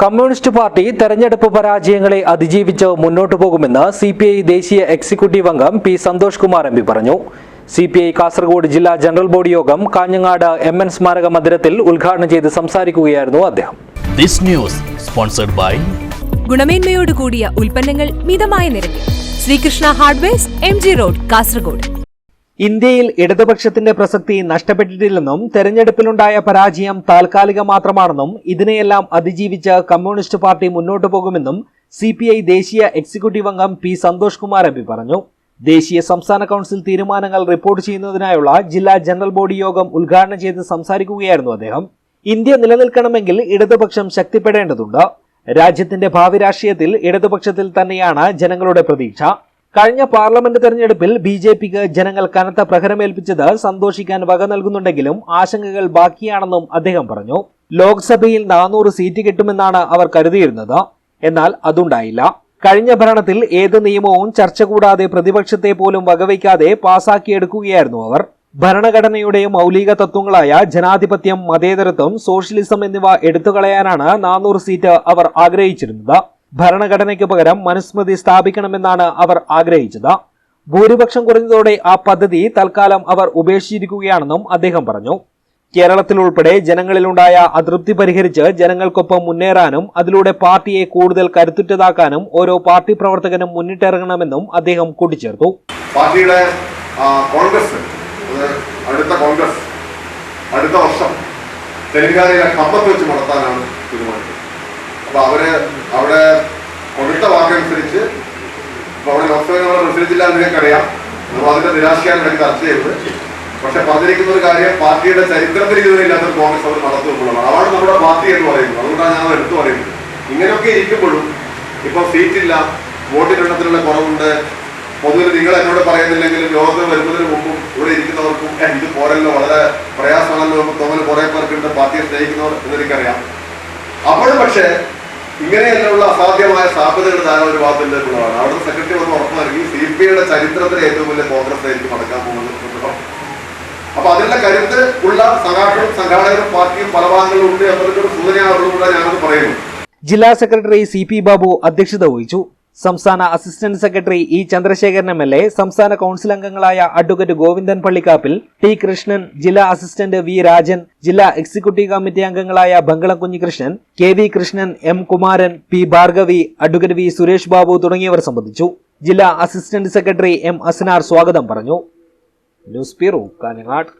Communist party തെരഞ്ഞെടുപ്പ് പരാജയങ്ങളെ അതിജീവിച്ച് മുന്നോട്ടു പോകുമെന്ന് സി പി ഐ ദേശീയ എക്സിക്യൂട്ടീവ് അംഗം P Santhosh Kumar M P പറഞ്ഞു. സി പി ഐ കാസർഗോഡ് ജില്ലാ ജനറൽ ബോഡി യോഗം കാഞ്ഞങ്ങാട് എം എൻ സ്മാരക മന്ദിരത്തിൽ ഉദ്ഘാടനം ചെയ്ത് സംസാരിക്കുകയായിരുന്നു അദ്ദേഹം. This news sponsored by ഗുണമേന്മയോട് കൂടിയ ഉൽപ്പന്നങ്ങൾ മിതമായ നിരക്കിൽ. Srikrishna hardware M G road Kasaragod. ഇന്ത്യയിൽ ഇടതുപക്ഷത്തിന്റെ പ്രസക്തി നഷ്ടപ്പെട്ടിട്ടില്ലെന്നും തെരഞ്ഞെടുപ്പിലുണ്ടായ പരാജയം താൽക്കാലിക മാത്രമാണെന്നും ഇതിനെയെല്ലാം അതിജീവിച്ച് കമ്മ്യൂണിസ്റ്റ് പാർട്ടി മുന്നോട്ടു പോകുമെന്നും സി ദേശീയ എക്സിക്യൂട്ടീവ് അംഗം പി സന്തോഷ് കുമാർ എം പറഞ്ഞു. ദേശീയ സംസ്ഥാന കൌൺസിൽ തീരുമാനങ്ങൾ റിപ്പോർട്ട് ചെയ്യുന്നതിനായുള്ള ജില്ലാ ജനറൽ ബോഡി യോഗം ഉദ്ഘാടനം ചെയ്ത് സംസാരിക്കുകയായിരുന്നു അദ്ദേഹം. ഇന്ത്യ നിലനിൽക്കണമെങ്കിൽ ഇടതുപക്ഷം ശക്തിപ്പെടേണ്ടതുണ്ട്. രാജ്യത്തിന്റെ ഭാവി രാഷ്ട്രീയത്തിൽ ഇടതുപക്ഷത്തിൽ തന്നെയാണ് ജനങ്ങളുടെ പ്രതീക്ഷ. കഴിഞ്ഞ പാർലമെന്റ് തെരഞ്ഞെടുപ്പിൽ ബി ജെ പിക്ക് ജനങ്ങൾ കനത്ത പ്രഹരമേൽപ്പിച്ചത് സന്തോഷിക്കാൻ വക നൽകുന്നുണ്ടെങ്കിലും ആശങ്കകൾ ബാക്കിയാണെന്നും അദ്ദേഹം പറഞ്ഞു. ലോക്സഭയിൽ നാനൂറ് സീറ്റ് കിട്ടുമെന്നാണ് അവർ കരുതിയിരുന്നത്. എന്നാൽ അതുണ്ടായില്ല. കഴിഞ്ഞ ഭരണത്തിൽ ഏത് നിയമവും ചർച്ച കൂടാതെ പ്രതിപക്ഷത്തെ പോലും വകവയ്ക്കാതെ പാസാക്കിയെടുക്കുകയായിരുന്നു അവർ. ഭരണഘടനയുടെ മൗലിക തത്വങ്ങളായ ജനാധിപത്യം മതേതരത്വം സോഷ്യലിസം എന്നിവ എടുത്തുകളയാനാണ് നാനൂറ് സീറ്റ് അവർ ആഗ്രഹിച്ചിരുന്നത്. ഭരണഘടനയ്ക്ക് പകരം മനുസ്മൃതി സ്ഥാപിക്കണമെന്നാണ് അവർ ആഗ്രഹിച്ചത്. ഭൂരിപക്ഷം കുറഞ്ഞതോടെ ആ പദ്ധതി തൽക്കാലം അവർ ഉപേക്ഷിച്ചിരിക്കുകയാണെന്നും അദ്ദേഹം പറഞ്ഞു. കേരളത്തിൽ ഉൾപ്പെടെ ജനങ്ങളിലുണ്ടായ അതൃപ്തി പരിഹരിച്ച് ജനങ്ങൾക്കൊപ്പം മുന്നേറാനും അതിലൂടെ പാർട്ടിയെ കൂടുതൽ കരുത്തുറ്റതാക്കാനും ഓരോ പാർട്ടി പ്രവർത്തകനും മുന്നിട്ടിറങ്ങണമെന്നും അദ്ദേഹം കൂട്ടിച്ചേർത്തു. പാർട്ടിയുടെ കോൺഗ്രസ് അടുത്ത കോൺഗ്രസ് അടുത്ത വർഷം തെലങ്കാനയിലെ കമ്പത്ത് വെച്ച് നടത്താനാണ് തീരുമാനിച്ചത്. അപ്പൊ അവർ ലോക്സഭയിൽ നമ്മൾ എന്ന് നിങ്ങൾക്കറിയാം നമ്മൾ അതിന്റെ നിരാശയാണ് ഇടയ്ക്ക് ചർച്ച ചെയ്തത്. പക്ഷെ പറഞ്ഞിരിക്കുന്ന ഒരു കാര്യം പാർട്ടിയുടെ ചരിത്രത്തിൽ ഇതുവരെ ഇല്ലാത്തൊരു കോൺഗ്രസ് അവർ നടത്തുമ്പോഴാണ് അതാണ് നമ്മുടെ പാർട്ടി എന്ന് പറയുന്നത്. അതുകൊണ്ടാണ് ഞാൻ എടുത്തു പറയുന്നത്. ഇങ്ങനെയൊക്കെ ഇരിക്കുമ്പോഴും ഇപ്പൊ സീറ്റില്ല വോട്ടിനെണ്ണത്തിലുള്ള കുറവുണ്ട്. പൊതുവിൽ നിങ്ങൾ എന്നോട് പറയുന്നില്ലെങ്കിലും ലോകത്ത് വരുന്നതിന് മുമ്പും ഇവിടെ ഇരിക്കുന്നവർക്കും "ഏ, ഇത് പോരല്ലോ വളരെ പ്രയാസമാണല്ലോ തോന്നൽ കുറെ പേർക്കുണ്ട് പാർട്ടിയെ സ്നേഹിക്കുന്നവർ എന്നെനിക്കറിയാം അപ്പോഴും പക്ഷേ ഇങ്ങനെയെല്ലാമുള്ള അസാധ്യമായ സാധ്യതകൾ താരം ഒരു ഭാഗത്തുണ്ട് ഉള്ളതാണ്. അവിടുത്തെ സെക്രട്ടറി വന്ന് ഉറപ്പ് നൽകി സി പി ഐയുടെ ചരിത്രത്തിലെ ഏറ്റവും വലിയ കോൺഗ്രസ് ആയിരിക്കും നടക്കാൻ പോകുന്നത് അപ്പൊ അതിനുള്ള കരുത്ത് ഉള്ള സഖാക്കളും സംഘാടകരും പാർട്ടിയും പല ഭാഗങ്ങളും ഉണ്ട്. എന്നതിന്റെ ഒരു സൂചനയാണുള്ളതുകൊണ്ടാണ് ഞാനത് പറയുന്നു. ജില്ലാ സെക്രട്ടറി സി പി ബാബു അധ്യക്ഷത വഹിച്ചു. സംസ്ഥാന assistant secretary E Chandrasekharan M L A സംസ്ഥാന കൌൺസിൽ അംഗങ്ങളായ അഡ്വക്കേറ്റ് ഗോവിന്ദൻ പള്ളിക്കാപ്പിൽ ടി കൃഷ്ണൻ ജില്ലാ അസിസ്റ്റന്റ് വി രാജൻ ജില്ലാ എക്സിക്യൂട്ടീവ് കമ്മിറ്റി അംഗങ്ങളായ Bangalam Kunhikrishnan K V Krishnan M Kumaran P Bhargavi advocate V Suresh Babu തുടങ്ങിയവർ സംബന്ധിച്ചു. ജില്ലാ അസിസ്റ്റന്റ് സെക്രട്ടറി എം അസ്നാർ സ്വാഗതം പറഞ്ഞു. News bureau Kanhangad.